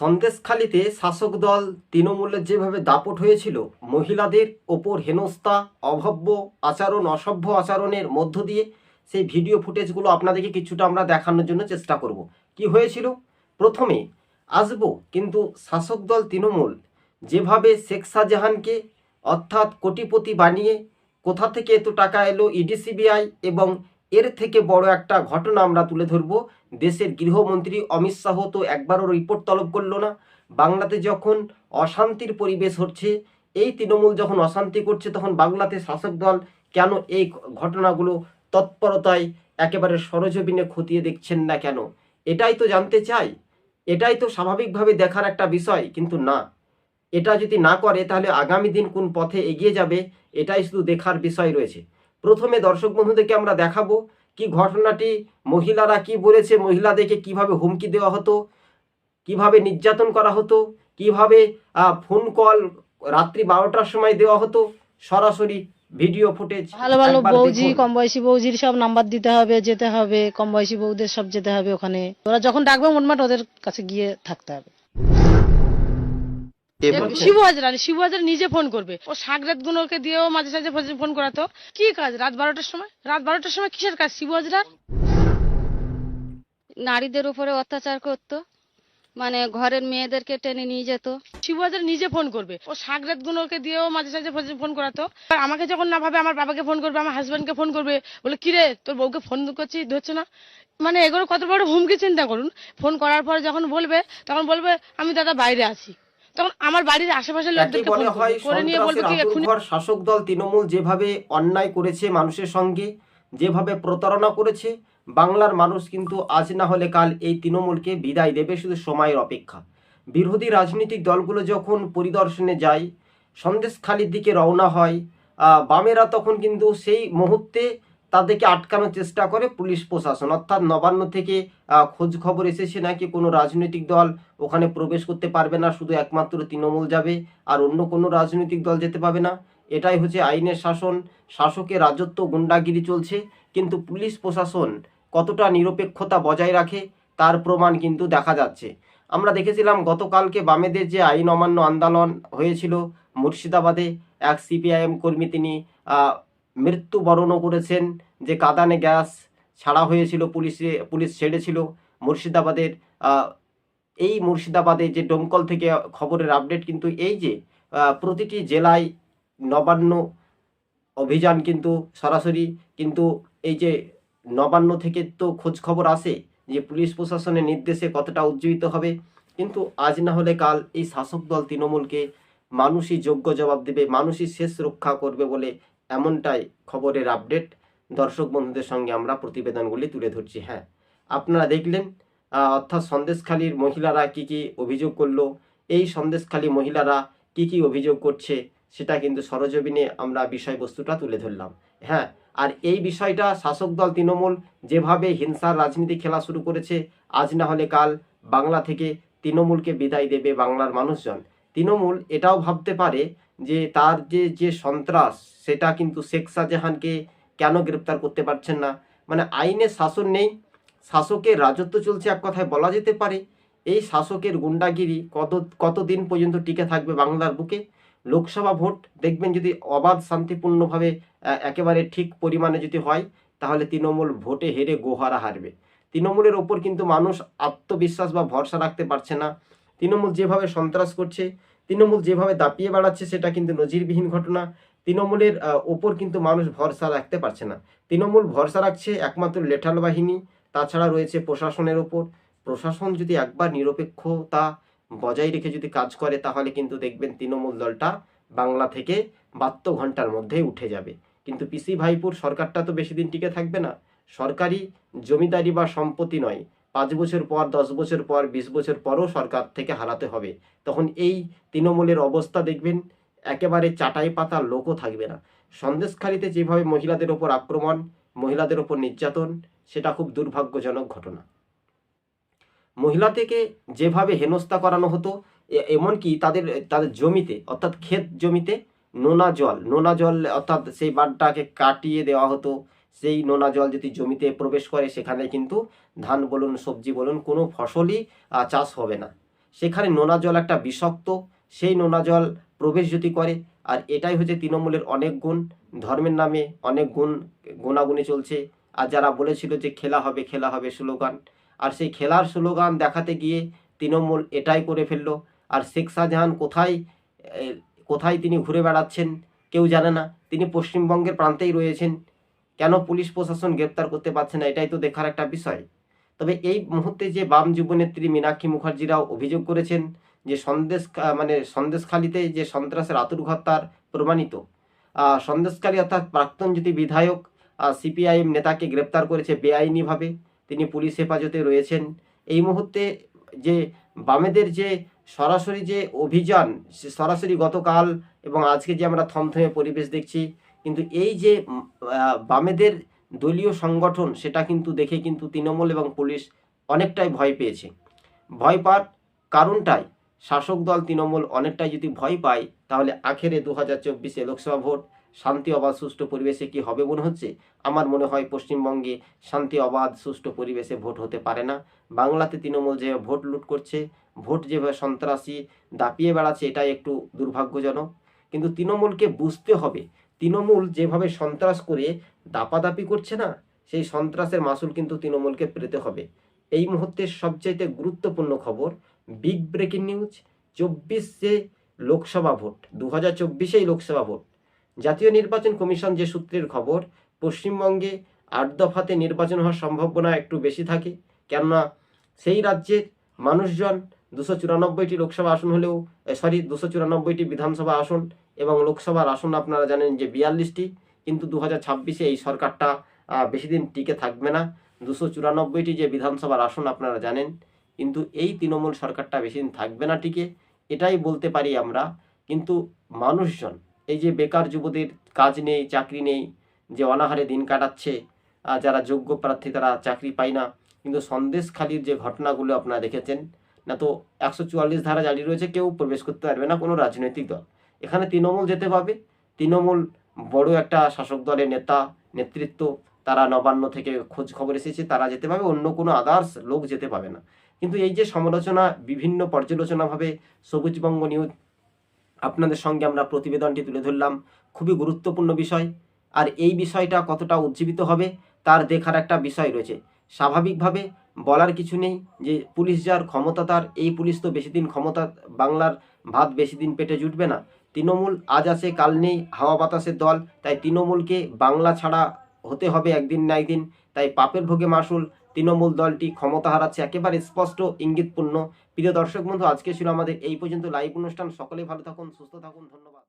সন্দেশখালিতে শাসক দল তৃণমূলের যেভাবে দাপট হয়েছিল, মহিলাদের ওপর হেনস্থা, অভব্য আচরণ, অসভ্য আচরণের মধ্য দিয়ে সেই ভিডিও ফুটেজগুলো আপনাদেরকে কিছুটা আমরা দেখানোর জন্য চেষ্টা করব। কি হয়েছিল? প্রথমে, আসব কিন্তু শাসক দল তৃণমূল যেভাবে শেখ শাহজাহানকে অর্থাৎ কোটিপতি বানিয়ে কোথা থেকে এত টাকা এলো ইডিসিবিআই এবং এর থেকে বড় একটা ঘটনা আমরা তুলে ধরব। দেশের গৃহমন্ত্রী অমিত শাহ তো একবারও রিপোর্ট তলব করল না। বাংলাতে যখন অশান্তির পরিবেশ হচ্ছে, এই তৃণমূল যখন অশান্তি করছে, তখন বাংলাতে শাসক দল কেন এই ঘটনাগুলো তৎপরতায় একেবারে সরজমিনে খতিয়ে দেখছেন না কেন? এটাই তো জানতে চাই। এটাই তো স্বাভাবিকভাবে দেখার একটা বিষয়, কিন্তু না। এটা যদি না করে, তাহলে আগামী দিন কোন পথে এগিয়ে যাবে, এটাই শুধু দেখার বিষয় রয়েছে। প্রথমে দর্শক বন্ধুদেরকে আমরা দেখাবো কি ঘটনাটি মহিলারা কি বলেছে মহিলাদেরকে কীভাবে হুমকি দেওয়া হতো কীভাবে নির্যাতন করা হতো কীভাবে আহ, ফোন কল রাত্রি বারোটার সময় দেওয়া হতো সরাসরি ভিডিও ফুটেজ ভালো ভালো বৌজি। কম বয়সী বৌজির সব নাম্বার দিতে হবে যেতে হবে কম বয়সী বৌদের সব যেতে হবে ওখানে ওরা যখন ডাকবে মোটমাট ওদের কাছে গিয়ে থাকতে হবে শিবু হাজারা শিবু হাজারা নিজে ফোন করবে। ও সাগরাত গুলোকে দিয়েও মাঝে সাঝে ফোন- করাতো। কি কাজ? রাত বারোটার সময়? রাত বারোটার সময় কিসের কাজ? শিবু হাজরা নারীদের উপরে অত্যাচার করতো। মানে ঘরের মেয়েদেরকে টেনে নিয়ে যেত। শিবু হাজারা নিজে ফোন করবে। ও সাগরাত গুলোকে দিয়েও মাঝে সাঝে ফোন- ফোন করাতো। আমাকে যখন না ভাবে আমার বাবাকে ফোন করবে আমার হাজবেন্ডকে ফোন করবে বলে কিরে তোর বউকে ফোন করছি ধরছে না? মানে এগুলো কত বড় হুমকি চিন্তা করুন। ফোন করার পর যখন বলবে তখন বলবে আমি দাদা বাইরে আছি। তখন আমার বাড়ির আশেপাশের লোকদেরকে হয় করে নিয়ে বলবে কি আতুরঘর শাসক দল তৃণমূল যেভাবে অন্যায় করেছে মানুষের সঙ্গে যেভাবে প্রতারণা করেছে বাংলার মানুষ কিন্তু আজ না হলে কাল এই তৃণমূলকে বিদায় দেবে শুধু সময়ের অপেক্ষা। বিরোধী রাজনৈতিক দলগুলো যখন পরিদর্শনে যায় সন্দেশখালির দিকে রওনা হয় আহ, বামেরা তখন কিন্তু সেই মুহূর্তে তাদেরকে আটকানোর চেষ্টা করে পুলিশ প্রশাসন। অর্থাৎ নবান্ন থেকে খোঁজ খবর এসেছে নাকি কোনো রাজনৈতিক দল ওখানে প্রবেশ করতে পারবে না, শুধু একমাত্র তৃণমূল যাবে আর অন্য কোনো রাজনৈতিক দল যেতে পাবে না? এটাই হচ্ছে আইনের শাসন। শাসকের রাজত্ব গুন্ডাগিরি চলছে, কিন্তু পুলিশ প্রশাসন কতটা নিরপেক্ষতা বজায় রাখে তার প্রমাণ কিন্তু দেখা যাচ্ছে। আমরা দেখেছিলাম গতকালকে বামেদের যে আইন অমান্য আন্দোলন হয়েছিল মুর্শিদাবাদে, এক সিপিআইএম কর্মী তিনি মৃত্যুবরণও করেছেন যে কাদানে গ্যাস ছাড়া হয়েছিল, পুলিশে, পুলিশ ছেড়েছিল মুর্শিদাবাদের এই মুর্শিদাবাদে যে ডোমকল থেকে খবরের আপডেট কিন্তু এই যে প্রতিটি জেলায় নবান্ন অভিযান কিন্তু সরাসরি কিন্তু এই যে নবান্ন থেকে তো খোঁজ খবর আসে যে পুলিশ প্রশাসনের নির্দেশে কতটা উজ্জীবিত হবে। কিন্তু আজ না হলে কাল এই শাসক দল তৃণমূলকে মানুষই যোগ্য জবাব দেবে, মানুষই শেষ রক্ষা করবে বলে এমনটাই খবরের আপডেট দর্শক বন্ধুদের সঙ্গে আমরা প্রতিবেদনগুলি তুলে ধরছি। হ্যাঁ আপনারা দেখলেন অর্থাৎ সন্দেশখালীর মহিলারা কি কি অভিযোগ করল, এই সন্দেশখালী মহিলারা কি কি অভিযোগ করছে, সেটা কিন্তু সরজমিনে আমরা বিষয়বস্তুটা তুলে ধরলাম। হ্যাঁ আর এই বিষয়টা শাসক দল তৃণমূল যেভাবে হিংসার রাজনীতি খেলা শুরু করেছে, আজ না হলে কাল বাংলা থেকে তৃণমূলকে বিদায় দেবে বাংলার মানুষজন। তৃণমূল এটাও ভাবতে পারে যে তার যে যে সন্ত্রাস, সেটা কিন্তু শেখ শাহজাহানকে কেন গ্রেপ্তার করতে পারছেন না? মানে আইনের শাসন নেই, শাসকের রাজত্ব চলছে এক কথায় বলা যেতে পারে। এই শাসকের গুন্ডাগিরি কত, কতদিন পর্যন্ত টিকে থাকবে বাংলার বুকে? লোকসভা ভোট, দেখবেন যদি অবাধ, শান্তিপূর্ণভাবে একেবারে ঠিক পরিমাণে যদি হয়, তাহলে তৃণমূল ভোটে হেরে গোহারা হারবে। তৃণমূলের ওপর কিন্তু মানুষ আত্মবিশ্বাস বা ভরসা রাখতে পারছে না। তৃণমূল যেভাবে সন্ত্রাস করছে, তৃণমূল যেভাবে দাপিয়ে বেড়াচ্ছে, সেটা কিন্তু নজিরবিহীন ঘটনা। তৃণমূলের ওপর কিন্তু মানুষ ভরসা রাখতে পারছে না। তৃণমূল ভরসা রাখছে একমাত্র লেঠাল বাহিনী, তাছাড়া রয়েছে প্রশাসনের ওপর। প্রশাসন যদি একবার নিরপেক্ষতা বজায় রেখে যদি কাজ করে, তাহলে কিন্তু দেখবেন তৃণমূল দলটা বাংলা থেকে বাহাত্তর ঘণ্টার মধ্যেই উঠে যাবে। কিন্তু পিসি ভাইপুর সরকারটা তো বেশি দিন টিকে থাকবে না। সরকারি জমিদারি বা সম্পত্তি নয়। পাঁচ বছর পর, দশ বছর পর, বিশ বছর পরও সরকার থেকে হারাতে হবে। তখন এই তৃণমূলের অবস্থা দেখবেন, একেবারে চাটাই পাতা লোকও থাকবে না। সন্দেশখালিতে যেভাবে মহিলাদের ওপর আক্রমণ, মহিলাদের ওপর নির্যাতন, সেটা খুব দুর্ভাগ্যজনক ঘটনা। মহিলা থেকে যেভাবে হেনস্থা করানো হতো এমনকি তাদের তাদের জমিতে, অর্থাৎ ক্ষেত জমিতে নোনা জল নোনা জল, অর্থাৎ সেই বাঁধটাকে কাটিয়ে দেওয়া হতো সেই নোনা জল যদি জমিতে প্রবেশ করে, সেখানে কিন্তু ধান বলুন, সবজি বলুন, কোনো ফসলই চাষ হবে না। সেখানে নোনা জল একটা বিষাক্ত, সেই নোনা জল প্রবেশ যদি করে, আর এটাই হচ্ছে তৃণমূলের অনেক গুণ, ধর্মের নামে অনেক গুণ, গুণাগুণি চলছে। আর যারা বলেছিল যে খেলা হবে খেলা হবে স্লোগান, আর সেই খেলার স্লোগান দেখাতে গিয়ে তৃণমূল এটাই করে ফেলল। আর শেখ শাহজাহান কোথায় কোথায় তিনি ঘুরে বেড়াচ্ছেন, কেউ জানে না। তিনি পশ্চিমবঙ্গের প্রান্তেই রয়েছেন। কেন পুলিশ প্রশাসন গ্রেপ্তার করতে পারছে না? এটাই তো দেখার একটা বিষয়। তবে এই মুহূর্তে যে বাম যুবনেত্রী মীনাক্ষী মুখার্জিরাও অভিযোগ করেছেন যে সন্দেশ মানে সন্দেশখালিতে যে সন্ত্রাসের আতুরঘাত তার প্রমাণিত। আহ, সন্দেশখালী অর্থাৎ প্রাক্তন যদি বিধায়ক সিপিআইএম নেতাকে গ্রেপ্তার করেছে বেআইনিভাবে তিনি পুলিশ হেফাজতে রয়েছেন। এই মুহূর্তে যে বামেদের যে সরাসরি যে অভিযান সরাসরি গতকাল এবং আজকে যে আমরা থমথমে পরিবেশ দেখছি কিন্তু এই যে বামেদের দলীয় সংগঠন, সেটা কিন্তু দেখে কিন্তু তৃণমূল এবং পুলিশ অনেকটাই ভয় পেয়েছে। ভয় পাওয়ার কারণটাই শাসক দল তৃণমূল অনেকটাই যদি ভয় পায়, তাহলে আখেরে দু হাজার চব্বিশে লোকসভা ভোট শান্তি, অবাধ, সুষ্ঠু পরিবেশে কি হবে মনে হচ্ছে? আমার মনে হয় পশ্চিমবঙ্গে শান্তি, অবাধ, সুষ্ঠু পরিবেশে ভোট হতে পারে না। বাংলাতে তৃণমূল যে ভোট লুট করছে, ভোট যেভাবে সন্ত্রাসী দাপিয়ে বেড়াচ্ছে, এটাই একটু দুর্ভাগ্যজনক। কিন্তু তৃণমূলকে বুঝতে হবে তৃণমূল যেভাবে সন্ত্রাস করে দাপাদাপি করছে না, সেই সন্ত্রাসের মাসুল কিন্তু তৃণমূলকে পেতে হবে। এই মুহূর্তে সবচাইতে গুরুত্বপূর্ণ খবর, বিগ ব্রেকিং নিউজ, চব্বিশে লোকসভা ভোট দু হাজার চব্বিশেই লোকসভা ভোট। জাতীয় নির্বাচন কমিশন যে সূত্রের খবর, পশ্চিমবঙ্গে আট দফাতে নির্বাচন হওয়ার সম্ভাবনা একটু বেশি থাকে, কেননা সেই রাজ্যের মানুষজন দুশো চুরানব্বইটি লোকসভা আসন হলেও সরি দুশো চুরানব্বইটি বিধানসভা আসন এবং লোকসভার আসন আপনারা জানেন যে বিয়াল্লিশটি, কিন্তু দু হাজার এই সরকারটা বেশি দিন টিকে থাকবে না। দুশো চুরানব্বইটি যে বিধানসভার আসন আপনারা জানেন, কিন্তু এই তৃণমূল সরকারটা বেশি দিন থাকবে না টিকে। এটাই বলতে পারি আমরা, কিন্তু মানুষজন, এই যে বেকার যুবদের কাজ নেই, চাকরি নেই, যে অনাহারে দিন কাটাচ্ছে যারা যোগ্য প্রার্থী তারা চাকরি পায় না, কিন্তু সন্দেশখালির যে ঘটনাগুলো আপনারা দেখেছেন, না তো একশো চুয়াল্লিশ ধারা জারি রয়েছে, কেউ প্রবেশ করতে পারবে না কোনো রাজনৈতিক দল। এখানে তৃণমূল যেতে পাবে তৃণমূল বড় একটা শাসক দলের নেতা, নেতৃত্ব, তারা নবান্ন থেকে খোঁজ খবর এসেছে, তারা যেতে পাবে অন্য কোনো আদার্স লোক যেতে পাবে না। কিন্তু এই যে সমালোচনা, বিভিন্ন পর্যালোচনাভাবে সবুজবঙ্গ নিউজ আপনাদের সঙ্গে আমরা প্রতিবেদনটি তুলে ধরলাম, খুবই গুরুত্বপূর্ণ বিষয়। আর এই বিষয়টা কতটা উজ্জীবিত হবে, তার দেখার একটা বিষয় রয়েছে। স্বাভাবিকভাবে বলার কিছু নেই যে পুলিশ যার ক্ষমতা তার, এই পুলিশ তো বেশি দিন ক্ষমতা, বাংলার ভাত বেশি দিন পেটে জুটবে না। তৃণমূল আজ আছে কাল নেই, হাওয়া বাতাসের দল। তাই তৃণমূলকে বাংলা ছাড়া হতে হবে একদিন না একদিন। তাই পাপের ভোগে মাসুল তৃণমূল দলটি ক্ষমতা হারাচ্ছে একেবারে স্পষ্ট ইঙ্গিতপূর্ণ। প্রিয় দর্শক বন্ধু, আজকে ছিল আমাদের এই পর্যন্ত। লাইভ অনুষ্ঠান, সকলে ভালো থাকুন, সুস্থ থাকুন, ধন্যবাদ।